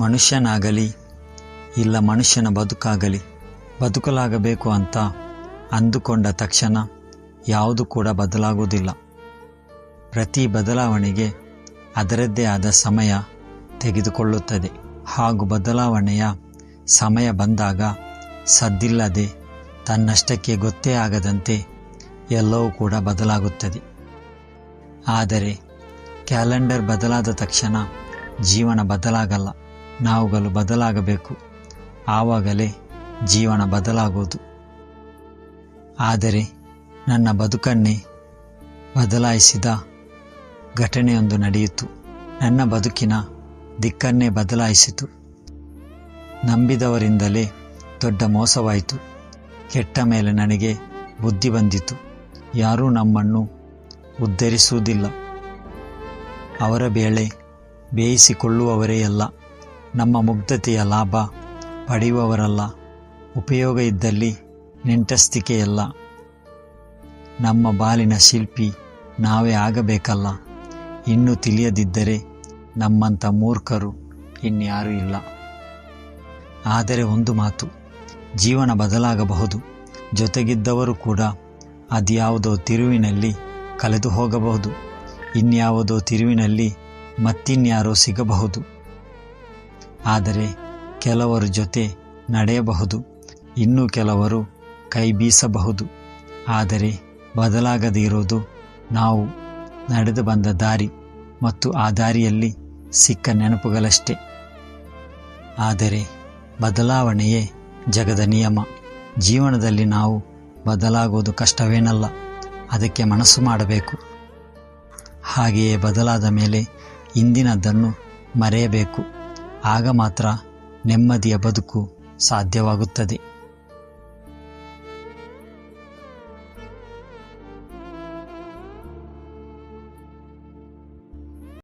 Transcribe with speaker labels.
Speaker 1: ಮನುಷ್ಯನಾಗಲಿ ಇಲ್ಲ ಮನುಷ್ಯನ ಬದುಕಾಗಲಿ ಬದುಕಲಾಗಬೇಕು ಅಂತ ಅಂದುಕೊಂಡ ತಕ್ಷಣ ಯಾವುದು ಕೂಡ ಬದಲಾಗುವುದಿಲ್ಲ. ಪ್ರತಿ ಬದಲಾವಣೆಗೆ ಅದರದ್ದೇ ಆದ ಸಮಯ ತೆಗೆದುಕೊಳ್ಳುತ್ತದೆ. ಹಾಗೂ ಬದಲಾವಣೆಯ ಸಮಯ ಬಂದಾಗ ಸದ್ದಿಲ್ಲದೆ ತನ್ನಷ್ಟಕ್ಕೆ ಗೊತ್ತೇ ಆಗದಂತೆ ಎಲ್ಲವೂ ಕೂಡ ಬದಲಾಗುತ್ತದೆ. ಆದರೆ ಕ್ಯಾಲೆಂಡರ್ ಬದಲಾದ ತಕ್ಷಣ ಜೀವನ ಬದಲಾಗಲ್ಲ. ನಾವುಗಳು ಬದಲಾಗಬೇಕು. ಆವಾಗಲೇ ಜೀವನ ಬದಲಾಗುವುದು ಆದರೆ ನನ್ನ ಬದುಕನ್ನೇ ಬದಲಾಯಿಸಿದ ಘಟನೆಯೊಂದು ನಡೆಯಿತು. ನನ್ನ ಬದುಕಿನ ದಿಕ್ಕನ್ನೇ ಬದಲಾಯಿಸಿತು. ನಂಬಿದವರಿಂದಲೇ ದೊಡ್ಡ ಮೋಸವಾಯಿತು. ಕೆಟ್ಟ ಮೇಲೆ ನನಗೆ ಬುದ್ಧಿ ಬಂದಿತು. ಯಾರೂ ನಮ್ಮನ್ನು ಉದ್ಧರಿಸುವುದಿಲ್ಲ. ಅವರ ಬೇಳೆ ಬೇಯಿಸಿಕೊಳ್ಳುವವರೇ ಅಲ್ಲ. ನಮ್ಮ ಮುಗ್ಧತೆಯ ಲಾಭ ಪಡೆಯುವವರಲ್ಲ. ಉಪಯೋಗ ಇದ್ದಲ್ಲಿ ನೆಂಟಸ್ತಿಕೆಯಲ್ಲ. ನಮ್ಮ ಬಾಲಿನ ಶಿಲ್ಪಿ ನಾವೇ ಆಗಬೇಕಲ್ಲ. ಇನ್ನೂ ತಿಳಿಯದಿದ್ದರೆ ನಮ್ಮಂಥ ಮೂರ್ಖರು ಇನ್ಯಾರೂ ಇಲ್ಲ. ಆದರೆ ಒಂದು ಮಾತು, ಜೀವನ ಬದಲಾಗಬಹುದು. ಜೊತೆಗಿದ್ದವರು ಕೂಡ ಅದ್ಯಾವುದೋ ತಿರುವಿನಲ್ಲಿ ಕಳೆದು ಹೋಗಬಹುದು ಇನ್ಯಾವುದೋ ತಿರುವಿನಲ್ಲಿ ಮತ್ತಿನ್ಯಾರೋ ಸಿಗಬಹುದು. ಆದರೆ ಕೆಲವರ ಜೊತೆ ನಡೆಯಬಹುದು, ಇನ್ನು ಕೆಲವರು ಕೈ ಬೀಸಬಹುದು. ಆದರೆ ಬದಲಾಗದಿರೋದು ನಾವು ನಡೆದು ಬಂದ ದಾರಿ ಮತ್ತು ಆ ದಾರಿಯಲ್ಲಿ ಸಿಕ್ಕ ನೆನಪುಗಳಷ್ಟೇ. ಆದರೆ ಬದಲಾವಣೆಯೇ ಜಗದ ನಿಯಮ. ಜೀವನದಲ್ಲಿ ನಾವು ಬದಲಾಗುವುದು ಕಷ್ಟವೇನಲ್ಲ, ಅದಕ್ಕೆ ಮನಸ್ಸು ಮಾಡಬೇಕು. ಹಾಗೆಯೇ ಬದಲಾದ ಮೇಲೆ ಇಂದಿನದ್ದನ್ನು ಮರೆಯಬೇಕು. ಆಗ ಮಾತ್ರ ನೆಮ್ಮದಿಯ ಬದುಕು ಸಾಧ್ಯವಾಗುತ್ತದೆ.